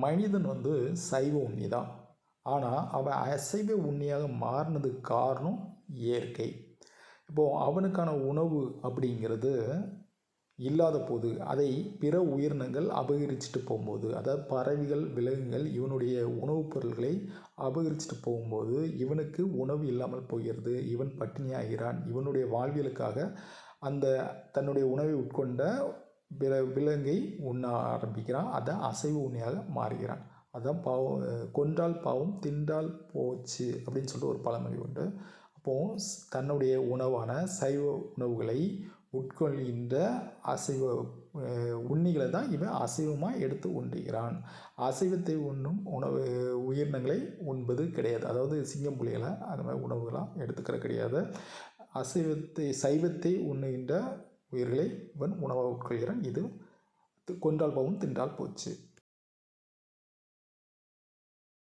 மனிதன் வந்து சைவ உண்ணி தான். ஆனால் அவன் அசைவ உண்ணியாக மாறினதுக்கு காரணம் இயற்கை. இப்போது அவனுக்கான உணவு அப்படிங்கிறது இல்லாத போது அதை பிற உயிரினங்கள் அபகரிச்சுட்டு போகும்போது அதாவது பறவைகள் விலங்குகள் இவனுடைய உணவுப் பொருள்களை அபகரிச்சுட்டு போகும்போது இவனுக்கு உணவு இல்லாமல் போகிறது இவன் பட்டினியாகிறான் இவனுடைய வாழ்வியலுக்காக அந்த தன்னுடைய உணவை உட்கொண்ட வில விலங்கை உண்ண ஆரம்பிக்கிறான். அதை அசைவ உண்ணியாக மாறுகிறான். அதான் பாவம் கொன்றால் பாவம் தின்றால் போச்சு அப்படின்னு சொல்லிட்டு ஒரு பழமொழி உண்டு. அப்போது தன்னுடைய உணவான சைவ உணவுகளை உட்கொள்கின்ற அசைவ உண்ணிகளை தான் இவன் அசைவமாக எடுத்து உண்டுகிறான் அசைவத்தை உண்ணும் உணவு உயிரினங்களை உண்பது கிடையாது. அதாவது சிங்கம் புலிகளை அந்த மாதிரி உணவுகளாக எடுத்துக்கிற கிடையாது. அசைவத்தை சைவத்தை உண்ணுகின்ற உயிர்களை இவன் உணவாக உட்கொள்கிறான் இது கொன்றால் பாவம் தின்றால் போச்சு.